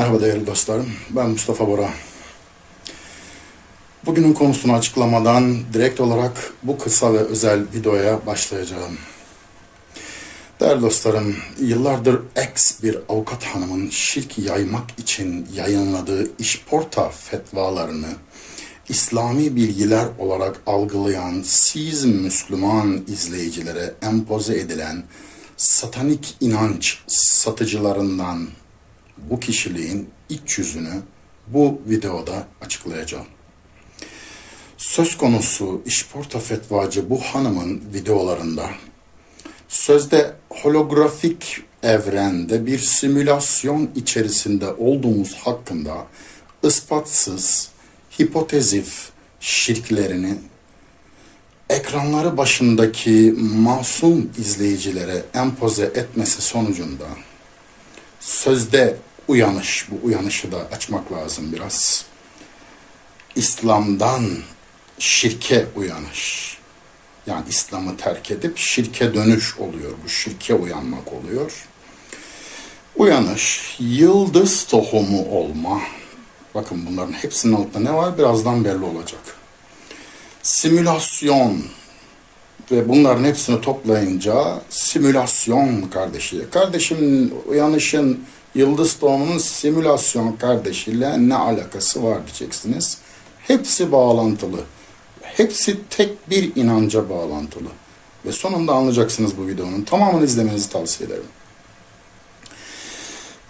Merhaba değerli dostlarım. Ben Mustafa Bora. Bugünün konusunu açıklamadan direkt olarak bu kısa ve özel videoya başlayacağım. Değerli dostlarım, yıllardır ex bir avukat hanımın şirk yaymak için yayınladığı işporta fetvalarını İslami bilgiler olarak algılayan siz Müslüman izleyicilere empoze edilen satanik inanç satıcılarından bu kişiliğin iç yüzünü bu videoda açıklayacağım. Söz konusu işporta fetvacı bu hanımın videolarında sözde holografik evrende bir simülasyon içerisinde olduğumuz hakkında ispatsız, hipotezif şirklerini ekranları başındaki masum izleyicilere empoze etmesi sonucunda sözde uyanış, bu uyanışı da açmak lazım biraz. İslam'dan şirke uyanış. Yani İslam'ı terk edip şirke dönüş oluyor. Bu şirke uyanmak oluyor. Uyanış, yıldız tohumu olma. Bakın bunların hepsinin altında ne var? Birazdan belli olacak. Simülasyon ve bunların hepsini toplayınca simülasyon kardeşi. Kardeşim uyanışın yıldız doğumunun simülasyon kardeşiyle ne alakası var diyeceksiniz. Hepsi bağlantılı. Hepsi tek bir inanca bağlantılı. Ve sonunda anlayacaksınız bu videonun. Tamamını izlemenizi tavsiye ederim.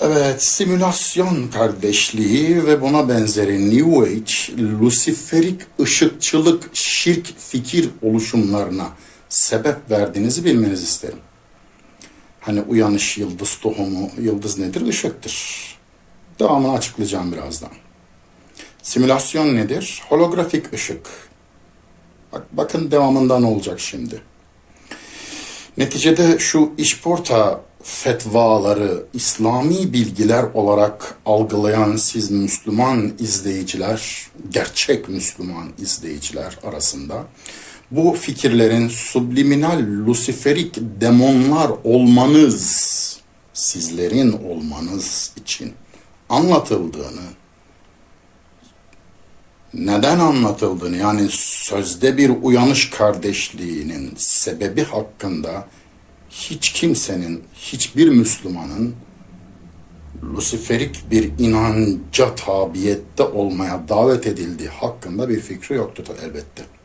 Evet, simülasyon kardeşliği ve buna benzeri New Age, Luciferik ışıkçılık, şirk fikir oluşumlarına sebep verdiğinizi bilmenizi isterim. Hani uyanış yıldız tohumu, yıldız nedir? Işıktır. Devamını açıklayacağım birazdan. Simülasyon nedir? Holografik ışık. Bak, bakın devamında ne olacak şimdi. Neticede şu işporta fetvaları İslami bilgiler olarak algılayan siz Müslüman izleyiciler, gerçek Müslüman izleyiciler arasında bu fikirlerin subliminal luciferik demonlar olmanız, sizlerin olmanız için anlatıldığını, neden anlatıldığını yani sözde bir uyanış kardeşliğinin sebebi hakkında hiç kimsenin, hiçbir Müslümanın Luciferik bir inanca tabiyette olmaya davet edildiği hakkında bir fikri yoktu elbette.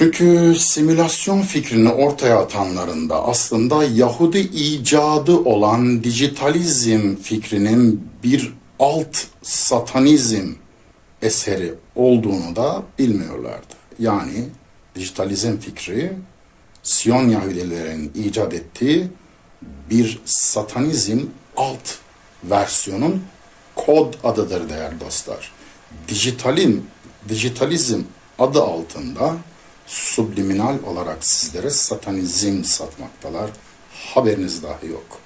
Çünkü simülasyon fikrini ortaya atanların da aslında Yahudi icadı olan dijitalizm fikrinin bir alt satanizm eseri olduğunu da bilmiyorlardı. Yani dijitalizm fikri Siyon Yahudilerin icat ettiği bir satanizm alt versiyonun kod adıdır değerli dostlar. Dijitalim, dijitalizm adı altında subliminal olarak sizlere satanizm satmaktalar. Haberiniz dahi yok.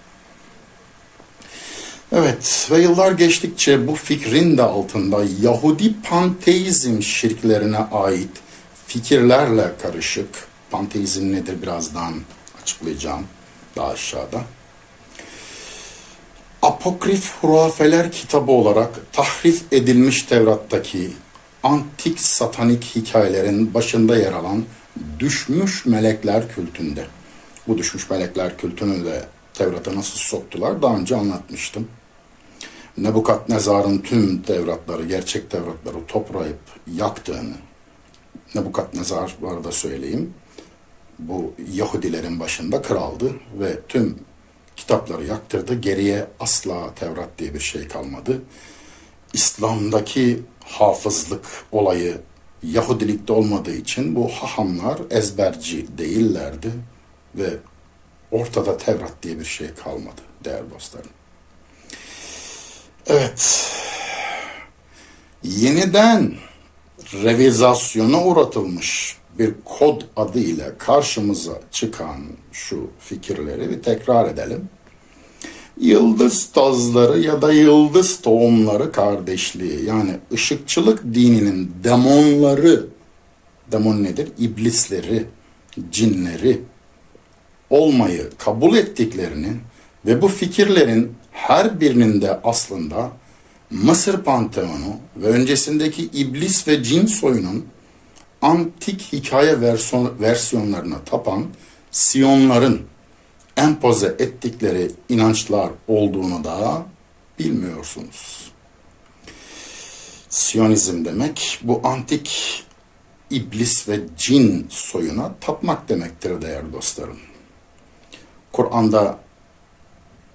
Evet ve yıllar geçtikçe bu fikrin de altında Yahudi panteizm şirklerine ait fikirlerle karışık, panteizm nedir birazdan açıklayacağım daha aşağıda. Apokrif Hurafeler kitabı olarak tahrif edilmiş Tevrat'taki antik satanik hikayelerin başında yer alan düşmüş melekler kültünde. Bu düşmüş melekler kültünü de Tevrat'a nasıl soktular daha önce anlatmıştım. Nebukadnezar'ın tüm Tevratları, gerçek Tevratları toplayıp yaktığını, Nebukadnezar bu arada söyleyeyim, bu Yahudilerin başında kraldı ve tüm kitapları yaktırdı. Geriye asla Tevrat diye bir şey kalmadı. İslam'daki hafızlık olayı Yahudilikte olmadığı için bu hahamlar ezberci değillerdi ve ortada Tevrat diye bir şey kalmadı değerli dostlarım. Evet. Yeniden revizasyona uğratılmış bir kod adı ile karşımıza çıkan şu fikirleri bir tekrar edelim. Yıldız tazları ya da yıldız tohumları kardeşliği yani ışıkçılık dininin demonları, demon nedir? İblisleri, cinleri olmayı kabul ettiklerini ve bu fikirlerin her birinin de aslında Mısır Panteonu ve öncesindeki iblis ve cin soyunun antik hikaye versiyonlarına tapan Siyonların empoze ettikleri inançlar olduğunu da bilmiyorsunuz. Siyonizm demek bu antik iblis ve cin soyuna tapmak demektir değerli dostlarım. Kur'an'da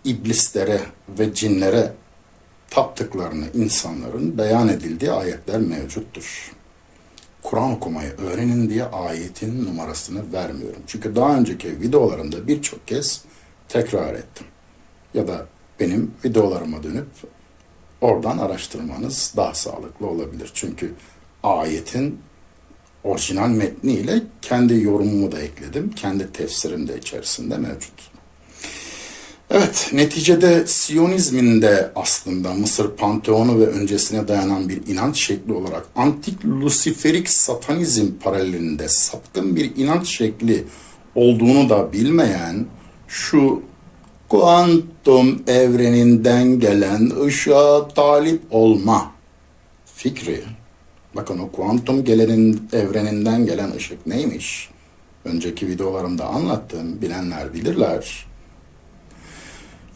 iblislere ve cinlere taptıklarını insanların beyan edildiği ayetler mevcuttur. Kur'an okumayı öğrenin diye ayetin numarasını vermiyorum. Çünkü daha önceki videolarımda birçok kez tekrar ettim. Ya da benim videolarıma dönüp oradan araştırmanız daha sağlıklı olabilir. Çünkü ayetin orijinal metniyle kendi yorumumu da ekledim. Kendi tefsirim de içerisinde mevcut. Evet, neticede Siyonizmin de aslında Mısır Panteonu ve öncesine dayanan bir inanç şekli olarak antik Lusiferik satanizm paralelinde sapkın bir inanç şekli olduğunu da bilmeyen şu kuantum evreninden gelen ışığa talip olma fikri. Bakın o kuantum gelenin evreninden gelen ışık neymiş? Önceki videolarımda anlattım. Bilenler bilirler.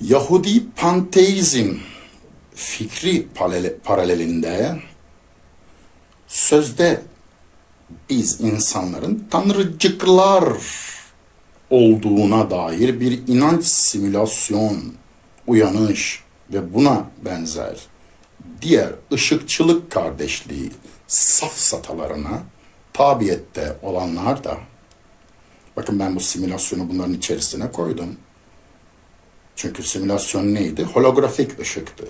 Yahudi panteizm fikri paralel- paralelinde sözde biz insanların tanrıcıklar olduğuna dair bir inanç simülasyon, uyanış ve buna benzer diğer ışıkçılık kardeşliği safsatalarına tabiyette olanlar da bakın ben bu simülasyonu bunların içerisine koydum. Çünkü simülasyon neydi? Holografik ışıktı.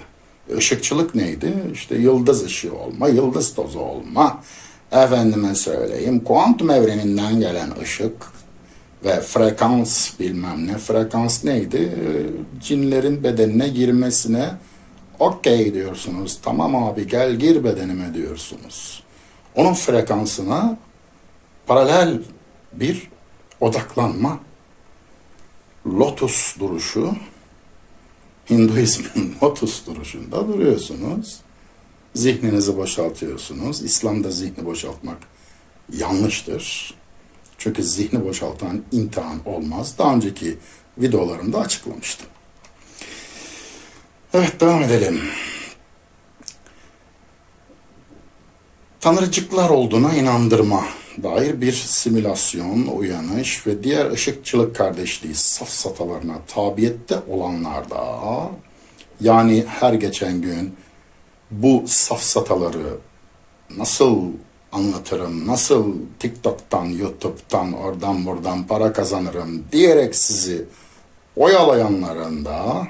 Işıkçılık neydi? İşte yıldız ışığı olma, yıldız tozu olma. Efendime söyleyeyim, kuantum evreninden gelen ışık ve frekans bilmem ne. Frekans neydi? Cinlerin bedenine girmesine okey diyorsunuz. Tamam abi gel gir bedenime diyorsunuz. Onun frekansına paralel bir odaklanma lotus duruşu Hinduizmin lotus duruşunda duruyorsunuz. Zihninizi boşaltıyorsunuz. İslam'da zihni boşaltmak yanlıştır. Çünkü zihni boşaltan imtihan olmaz. Daha önceki videolarımda açıklamıştım. Evet devam edelim. Tanrıcıklar olduğuna inandırma dair bir simülasyon, uyanış ve diğer ışıkçılık kardeşliği safsatalarına tabiyette olanlarda yani her geçen gün bu safsataları nasıl anlatırım, nasıl TikTok'tan, YouTube'dan, oradan buradan para kazanırım diyerek sizi oyalayanların da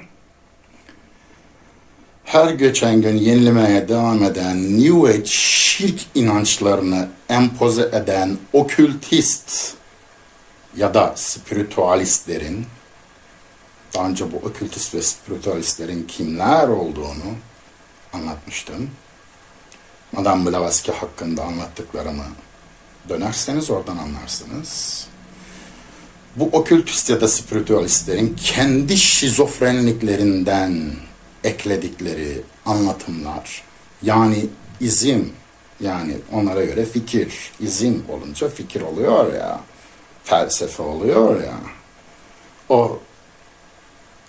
her geçen gün yenilemeye devam eden New Age şirk inançlarını empoze eden okültist ya da spiritüalistlerin daha önce bu okültist ve spiritüalistlerin kimler olduğunu anlatmıştım. Madame Blavatsky hakkında anlattıklarımı dönerseniz oradan anlarsınız. Bu okültist ya da spiritüalistlerin kendi şizofrenliklerinden ekledikleri anlatımlar yani izim yani onlara göre fikir izim olunca fikir oluyor ya felsefe oluyor ya o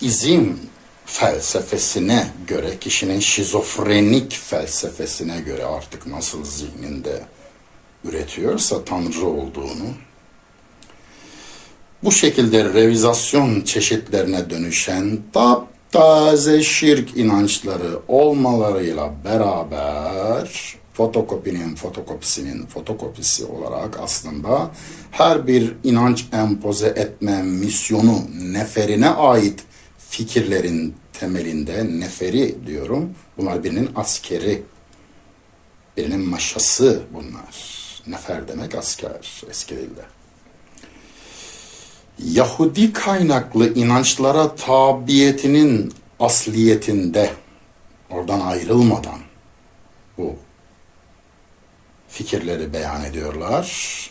izim felsefesine göre kişinin şizofrenik felsefesine göre artık nasıl zihninde üretiyorsa tanrı olduğunu bu şekilde revizasyon çeşitlerine dönüşen taze şirk inançları olmalarıyla beraber fotokopinin fotokopisinin fotokopisi olarak aslında her bir inanç empoze etme misyonu neferine ait fikirlerin temelinde neferi diyorum. Bunlar birinin askeri, birinin maşası bunlar. Nefer demek asker eski dilde. Yahudi kaynaklı inançlara tabiyetinin asliyetinde oradan ayrılmadan bu fikirleri beyan ediyorlar.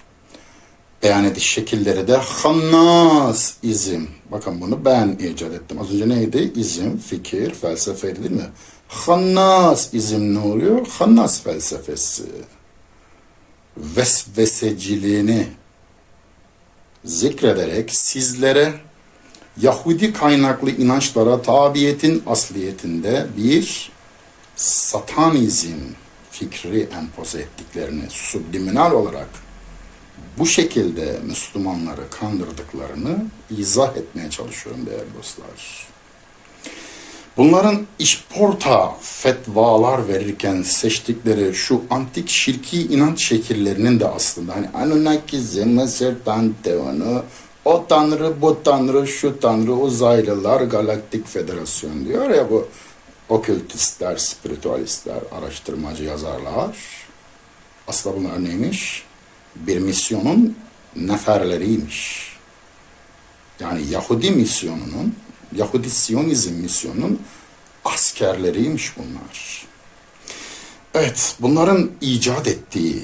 beyan ediş şekilleri de hannas izim. Bakın bunu ben icat ettim. Az önce neydi? İzim, fikir, felsefeydi değil mi? Hannas izim ne oluyor? Hannas felsefesi. Vesveseciliğini zikrederek sizlere Yahudi kaynaklı inançlara tabiyetin asliyetinde bir satanizm fikri empoze ettiklerini subliminal olarak bu şekilde Müslümanları kandırdıklarını izah etmeye çalışıyorum değerli dostlar. Bunların işporta fetvalar verirken seçtikleri şu antik şirki inanç şekillerinin de aslında hani Anunnakizm, Mısır Panteonu, o tanrı, bu tanrı, şu tanrı, uzaylılar, galaktik federasyon diyor ya bu okültistler, spiritüalistler, araştırmacı yazarlar. Aslında bunlar neymiş? Bir misyonun neferleriymiş. Yani Yahudi misyonunun, Yahudi Siyonizm misyonunun askerleriymiş bunlar. Evet, bunların icat ettiği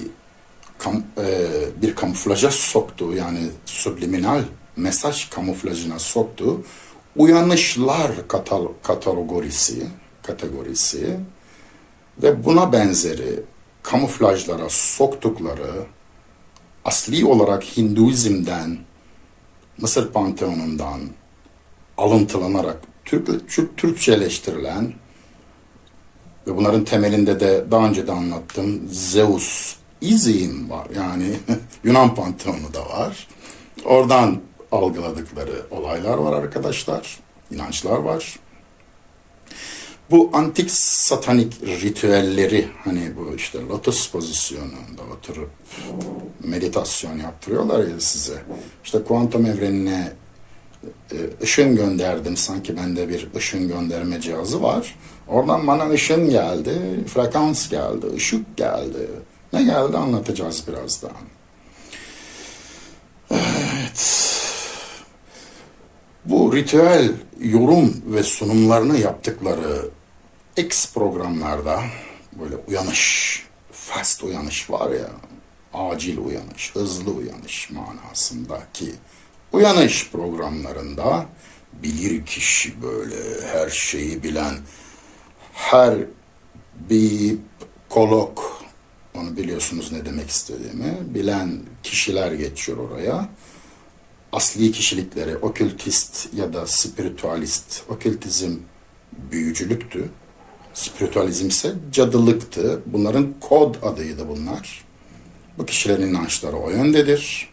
kam, e, bir kamuflaja soktuğu yani subliminal mesaj kamuflajına soktuğu uyanışlar katal, kategorisi kategorisi ve buna benzeri kamuflajlara soktukları asli olarak Hinduizm'den Mısır Panteonu'ndan alıntılanarak Türk, Türk, Türkçeleştirilen ve bunların temelinde de daha önce de anlattım Zeus izim var. Yani Yunan Panteonu da var. Oradan algıladıkları olaylar var arkadaşlar. inançlar var. Bu antik satanik ritüelleri hani bu işte lotus pozisyonunda oturup meditasyon yaptırıyorlar ya size. İşte kuantum evrenine ışın gönderdim. Sanki bende bir ışın gönderme cihazı var. Oradan bana ışın geldi, frekans geldi, ışık geldi. Ne geldi anlatacağız birazdan. Evet. Bu ritüel yorum ve sunumlarını yaptıkları X programlarda böyle uyanış, fast uyanış var ya, acil uyanış, hızlı uyanış manasındaki uyanış programlarında bilir kişi böyle her şeyi bilen, her bir kolok, onu biliyorsunuz ne demek istediğimi, bilen kişiler geçiyor oraya. Asli kişilikleri okültist ya da spiritüalist, okültizm büyücülüktü. Spiritüalizm ise cadılıktı. Bunların kod adıydı bunlar. Bu kişilerin inançları o yöndedir.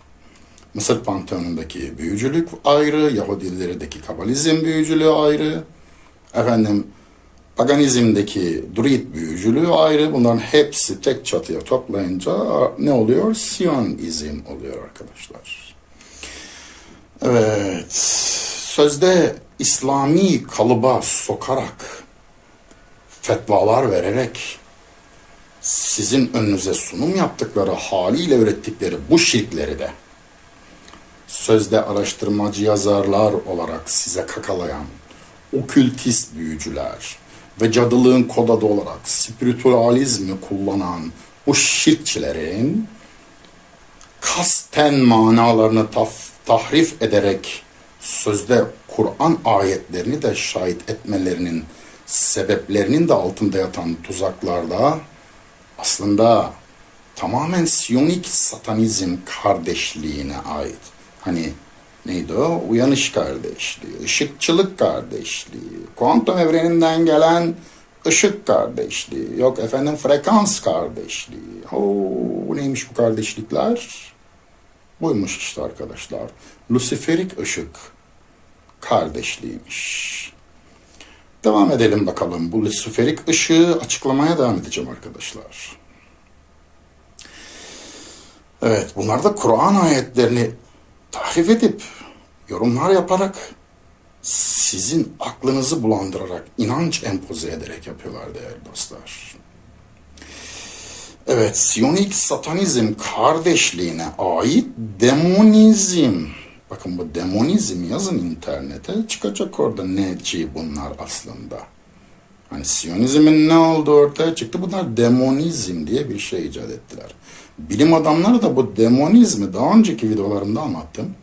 Mısır Panteonu'ndaki büyücülük ayrı, Yahudilerdeki Kabalizm büyücülüğü ayrı. Efendim, Paganizmdeki Druid büyücülüğü ayrı. Bunların hepsi tek çatıya toplayınca ne oluyor? Siyonizm oluyor arkadaşlar. Evet, sözde İslami kalıba sokarak fetvalar vererek sizin önünüze sunum yaptıkları haliyle ürettikleri bu şirkleri de sözde araştırmacı yazarlar olarak size kakalayan okültist büyücüler ve cadılığın kod olarak spiritüalizmi kullanan bu şirkçilerin kasten manalarını taf, tahrif ederek sözde Kur'an ayetlerini de şahit etmelerinin sebeplerinin de altında yatan tuzaklarda aslında tamamen Siyonik satanizm kardeşliğine ait. Hani neydi o? Uyanış kardeşliği, ışıkçılık kardeşliği, kuantum evreninden gelen ışık kardeşliği, yok efendim frekans kardeşliği. Oo, neymiş bu kardeşlikler? Buymuş işte arkadaşlar. Lusiferik ışık kardeşliğiymiş. Devam edelim bakalım. Bu lusiferik ışığı açıklamaya devam edeceğim arkadaşlar. Evet, bunlar da Kur'an ayetlerini tahrif edip, yorumlar yaparak, sizin aklınızı bulandırarak, inanç empoze ederek yapıyorlar değerli dostlar. Evet, Siyonik satanizm kardeşliğine ait demonizm. Bakın bu demonizm yazın internete çıkacak orada neci bunlar aslında. Hani Siyonizmin ne olduğu ortaya çıktı. Bunlar demonizm diye bir şey icat ettiler. Bilim adamları da bu demonizmi daha önceki videolarımda anlattım.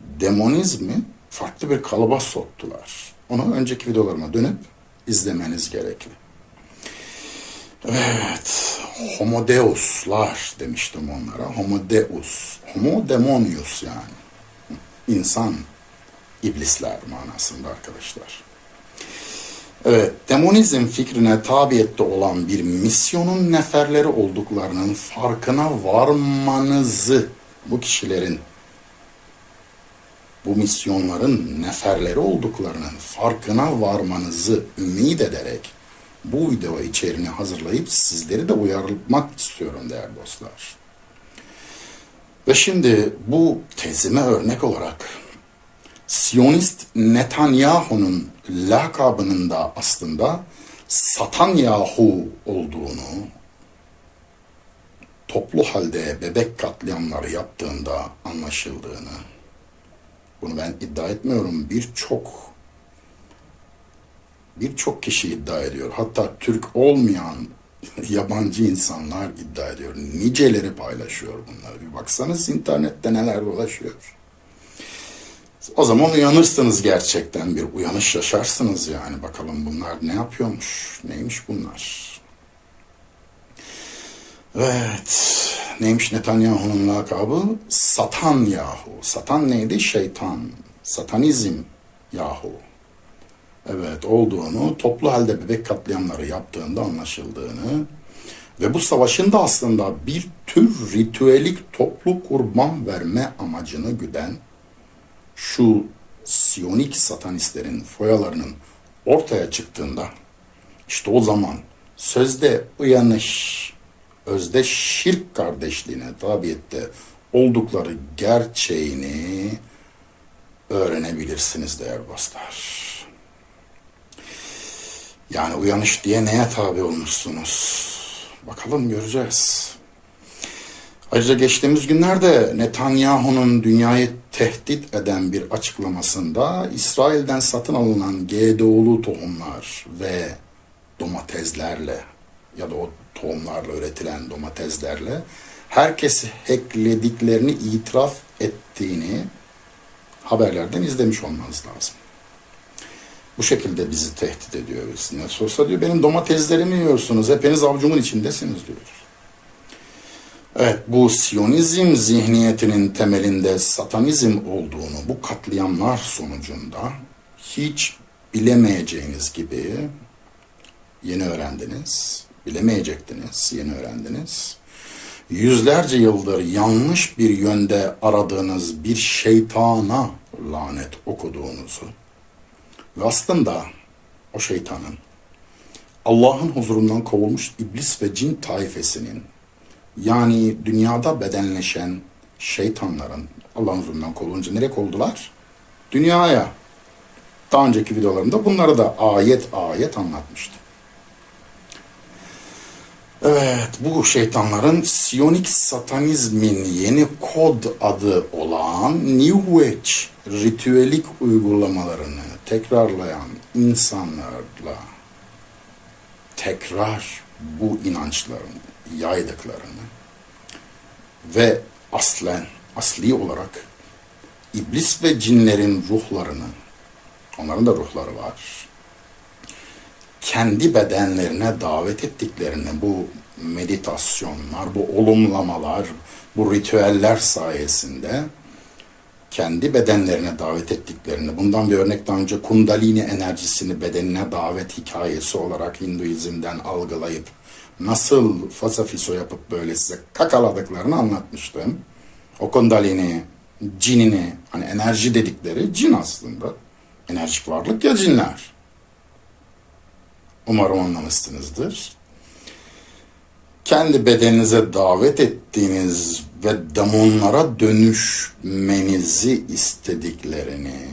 Demonizmi farklı bir kalıba soktular. Onu önceki videolarıma dönüp izlemeniz gerekli. Evet, homo deuslar demiştim onlara. Homo deus, homo demonius yani. İnsan, iblisler manasında arkadaşlar. Evet, demonizm fikrine tabiyette olan bir misyonun neferleri olduklarının farkına varmanızı bu kişilerin bu misyonların neferleri olduklarının farkına varmanızı ümit ederek bu video içeriğini hazırlayıp sizleri de uyarmak istiyorum değerli dostlar. Ve şimdi bu tezime örnek olarak Siyonist Netanyahu'nun lakabının da aslında Satanyahu olduğunu, toplu halde bebek katliamları yaptığında anlaşıldığını, bunu ben iddia etmiyorum. Birçok birçok kişi iddia ediyor. Hatta Türk olmayan yabancı insanlar iddia ediyor. Niceleri paylaşıyor bunları. Bir baksanız internette neler dolaşıyor. O zaman uyanırsınız gerçekten bir uyanış yaşarsınız yani. Bakalım bunlar ne yapıyormuş, neymiş bunlar. Evet, neymiş Netanyahu'nun lakabı? Satan Yahu. Satan neydi? Şeytan. Satanizm Yahu. Evet, olduğunu, toplu halde bebek katliamları yaptığında anlaşıldığını ve bu savaşın da aslında bir tür ritüelik toplu kurban verme amacını güden şu Siyonik satanistlerin foyalarının ortaya çıktığında işte o zaman sözde uyanış, özde şirk kardeşliğine tabiyette oldukları gerçeğini öğrenebilirsiniz değerli dostlar. Yani uyanış diye neye tabi olmuşsunuz? Bakalım göreceğiz. Ayrıca geçtiğimiz günlerde Netanyahu'nun dünyayı tehdit eden bir açıklamasında İsrail'den satın alınan GDO'lu tohumlar ve domateslerle ya da o tohumlarla üretilen domateslerle herkesi hacklediklerini itiraf ettiğini haberlerden izlemiş olmanız lazım. Bu şekilde bizi tehdit ediyor. Nasıl olsa diyor benim domateslerimi yiyorsunuz. Hepiniz avcumun içindesiniz diyor. Evet bu Siyonizm zihniyetinin temelinde satanizm olduğunu bu katliamlar sonucunda hiç bilemeyeceğiniz gibi yeni öğrendiniz. Bilemeyecektiniz, yeni öğrendiniz. Yüzlerce yıldır yanlış bir yönde aradığınız bir şeytana lanet okuduğunuzu ve aslında o şeytanın Allah'ın huzurundan kovulmuş iblis ve cin taifesinin yani dünyada bedenleşen şeytanların Allah'ın huzurundan kovulunca nereye kovuldular? Dünyaya. Daha önceki videolarımda bunları da ayet ayet anlatmıştım. Evet, bu şeytanların Siyonik satanizmin yeni kod adı olan New Age ritüelik uygulamalarını tekrarlayan insanlarla tekrar bu inançların yaydıklarını ve aslen, asli olarak iblis ve cinlerin ruhlarını, onların da ruhları var, kendi bedenlerine davet ettiklerini bu meditasyonlar, bu olumlamalar, bu ritüeller sayesinde kendi bedenlerine davet ettiklerini, bundan bir örnek daha önce kundalini enerjisini bedenine davet hikayesi olarak Hinduizm'den algılayıp nasıl fasafiso yapıp böyle size kakaladıklarını anlatmıştım. O kundalini, cinini, hani enerji dedikleri cin aslında. Enerjik varlık ya cinler. Umarım anlamışsınızdır. Kendi bedeninize davet ettiğiniz ve demonlara dönüşmenizi istediklerini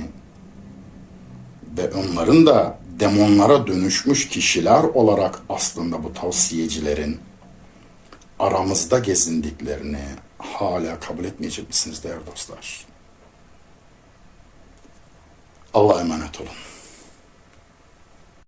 ve onların da demonlara dönüşmüş kişiler olarak aslında bu tavsiyecilerin aramızda gezindiklerini hala kabul etmeyecek misiniz değerli dostlar? Allah'a emanet olun.